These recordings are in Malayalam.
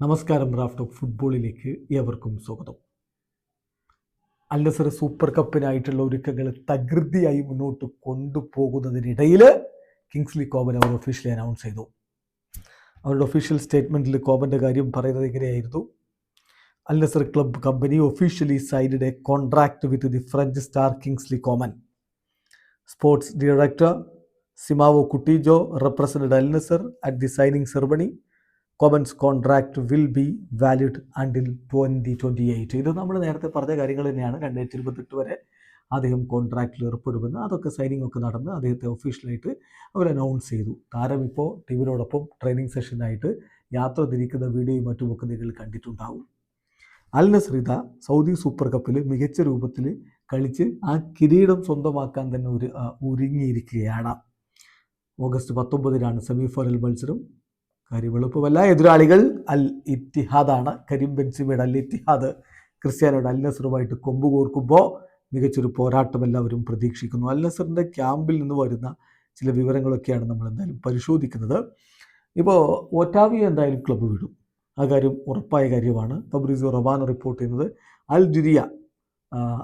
നമസ്കാരം റാഫ്റ്റ് ഓഫ് ഫുട്ബോളിലേക്ക് ഏവർക്കും സ്വാഗതം. അല്ലസറ സൂപ്പർ കപ്പിനായിട്ടുള്ള ഒരുക്കങ്ങൾ തകൃതിയായി മുന്നോട്ട് കൊണ്ടുപോകുന്നതിനിടയിൽ കിങ്സ്ലി കോബൻ അവർ ഒഫീഷ്യലി അനൗൺസ് ചെയ്തു. അവരുടെ ഒഫീഷ്യൽ സ്റ്റേറ്റ്മെന്റിൽ കോബന്റെ കാര്യം പറയുന്നത് എങ്ങനെയായിരുന്നു Al Nassr club company officially signed a contract with the French star Kingsley Coman sports director Simao Coutinho represented Al Nassr at the signing ceremony Coman's contract will be valid until twenty twenty eight ഇത് നമ്മൾ നേരത്തെ പറഞ്ഞ കാര്യങ്ങൾ തന്നെയാണ്. രണ്ടായിരത്തി ഇരുപത്തെട്ട് വരെ അദ്ദേഹം കോൺട്രാക്റ്റിൽ ഏർപ്പെടുമെന്ന് അതൊക്കെ സൈനിങ് ഒക്കെ നടന്ന് അദ്ദേഹത്തെ ഒഫീഷ്യലായിട്ട് അവർ അനൗൺസ് ചെയ്തു. താരം ഇപ്പോൾ ടീമിനോടൊപ്പം ട്രെയിനിങ് സെഷനായിട്ട് യാത്ര തിരിക്കുന്ന വീഡിയോയും മറ്റുമൊക്കെ നിങ്ങൾ കണ്ടിട്ടുണ്ടാവും. അൽ നസ്രിത സൗദി സൂപ്പർ കപ്പിൽ മികച്ച രൂപത്തിൽ കളിച്ച് ആ കിരീടം സ്വന്തമാക്കാൻ തന്നെ ഒരു ഒരുങ്ങിയിരിക്കുകയാണ്. ഓഗസ്റ്റ് പത്തൊമ്പതിനാണ് സെമി ഫൈനൽ മത്സരം. കാര്യം എളുപ്പമല്ല. എതിരാളികൾ അൽ ഇത്തിഹാദാണ്. കരിം ബെൻസിമയുടെ അൽ ഇത്തിഹാദ് ക്രിസ്ത്യാനോയുടെ അൽ നസറുമായിട്ട് മികച്ചൊരു പോരാട്ടം എല്ലാവരും പ്രതീക്ഷിക്കുന്നു. അൽ നസറിന്റെ ക്യാമ്പിൽ നിന്ന് വരുന്ന ചില വിവരങ്ങളൊക്കെയാണ് നമ്മൾ എന്തായാലും പരിശോധിക്കുന്നത്. ഇപ്പോൾ ഒറ്റാവിയ എന്തായാലും ക്ലബ്ബ് വിടും. ആ കാര്യം ഉറപ്പായ കാര്യമാണ്. തബ്രീസ് റവാന റിപ്പോർട്ട് ചെയ്യുന്നത് അൽ ജിരിയ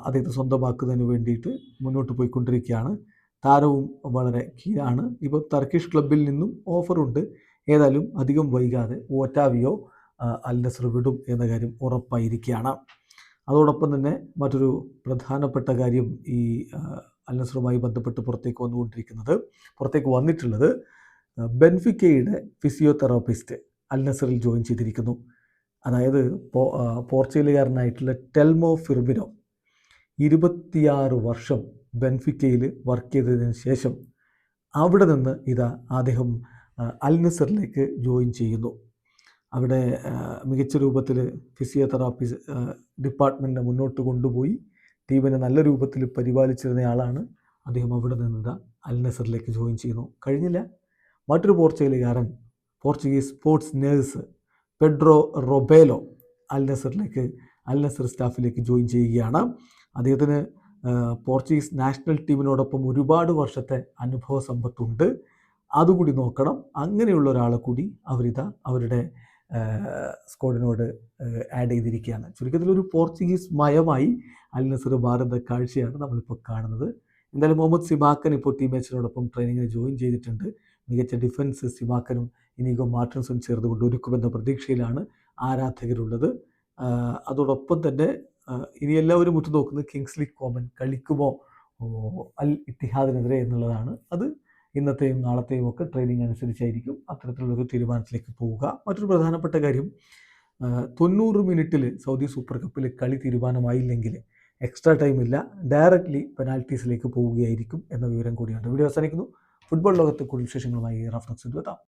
അദ്ദേഹത്തെ സ്വന്തമാക്കുന്നതിന് വേണ്ടിയിട്ട് മുന്നോട്ട് പോയിക്കൊണ്ടിരിക്കുകയാണ്. താരവും വളരെ കീഴാണ്. ഇപ്പോൾ ടർക്കിഷ് ക്ലബിൽ നിന്നും ഓഫറുണ്ട്. ഏതായാലും അധികം വൈകാതെ ഓറ്റാവിയോ അൽ വിടും എന്ന കാര്യം ഉറപ്പായിരിക്കുകയാണ്. അതോടൊപ്പം തന്നെ മറ്റൊരു പ്രധാനപ്പെട്ട കാര്യം ഈ അൽ ബന്ധപ്പെട്ട് പുറത്തേക്ക് വന്നുകൊണ്ടിരിക്കുന്നത് പുറത്തേക്ക് വന്നിട്ടുള്ളത് ബെൻഫിക്കയുടെ ഫിസിയോതെറാപ്പിസ്റ്റ് അൽ നസറിൽ ജോയിൻ ചെയ്തിരിക്കുന്നു. അതായത് പോ പോർച്ചുഗലുകാരനായിട്ടുള്ള ടെൽമോ ഫിർബിനോ ഇരുപത്തിയാറ് വർഷം ബെൻഫിക്കയിൽ വർക്ക് ചെയ്തതിന് ശേഷം അവിടെ നിന്ന് ഇതാ അദ്ദേഹം അൽ നസറിലേക്ക് ജോയിൻ ചെയ്യുന്നു. അവിടെ മികച്ച രൂപത്തിൽ ഫിസിയോതെറാപ്പി ഡിപ്പാർട്ട്മെന്റിനെ മുന്നോട്ട് കൊണ്ടുപോയി ടീമിനെ നല്ല രൂപത്തിൽ പരിപാലിച്ചിരുന്നയാളാണ് അദ്ദേഹം അവിടെ നിന്ന് അൽനസറിലേക്ക് അൽ നസറിലേക്ക് ജോയിൻ ചെയ്യുന്നു. കഴിഞ്ഞില്ല മറ്റൊരു പോർച്ചുഗലുകാരൻ Portuguese sports nurse Pedro Robelo Al നസറിലേക്ക് Al Nassr സ്റ്റാഫിലേക്ക് ജോയിൻ ചെയ്യുകയാണ്. അദ്ദേഹത്തിന് പോർച്ചുഗീസ് നാഷണൽ ടീമിനോടൊപ്പം ഒരുപാട് വർഷത്തെ അനുഭവ സമ്പത്തുണ്ട്. അതുകൂടി നോക്കണം. അങ്ങനെയുള്ള ഒരാളെ കൂടി അവരിതാ അവരുടെ സ്ക്വാഡിനോട് ആഡ് ചെയ്തിരിക്കുകയാണ്. ചുരുക്കത്തിൽ ഒരു പോർച്ചുഗീസ് മയമായി അൽ നസർ ഭാരത കാഴ്ചയാണ് നമ്മളിപ്പോൾ കാണുന്നത്. എന്തായാലും മുഹമ്മദ് സിബാക്കൻ ഇപ്പോൾ ടീം മാച്ചിനോടൊപ്പം ട്രെയിനിങ്ങിന് ജോയിൻ ചെയ്തിട്ടുണ്ട്. മികച്ച ഡിഫൻസ് സിബാക്കനും ഇനിഗോ മാർട്ടിൻസും ചേർന്നുകൊണ്ട് ഒരുക്കുമെന്ന പ്രതീക്ഷയിലാണ് ആരാധകരുള്ളത്. അതോടൊപ്പം തന്നെ ഇനി എല്ലാവരും ഉറ്റുനോക്കുന്നത് കിങ്സ്ലി കോമൻ കളിക്കുമോ? അൽ ഇത്തിഹാദിനെതിരെ എന്നുള്ളതാണ്. അത് ഇന്നത്തെയും നാളത്തെയും ഒക്കെ ട്രെയിനിങ് അനുസരിച്ചായിരിക്കും അത്തരത്തിലുള്ളൊരു തീരുമാനത്തിലേക്ക് പോവുക. മറ്റൊരു പ്രധാനപ്പെട്ട കാര്യം തൊണ്ണൂറ് മിനിറ്റിൽ സൗദി സൂപ്പർ കപ്പിൽ കളി തീരുമാനമായില്ലെങ്കിൽ എക്സ്ട്രാ ടൈമില്ല ഡയറക്റ്റ്ലി പെനാൽറ്റീസിലേക്ക് പോവുകയായിരിക്കും എന്ന വിവരം കൂടിയുണ്ട്. വീഡിയോ അവസാനിക്കുന്നു. ഫുട്ബോൾ ലോകത്തെ കൂടുതൽ വിശേഷങ്ങളുമായി റഫ്നക്സ് എത്താം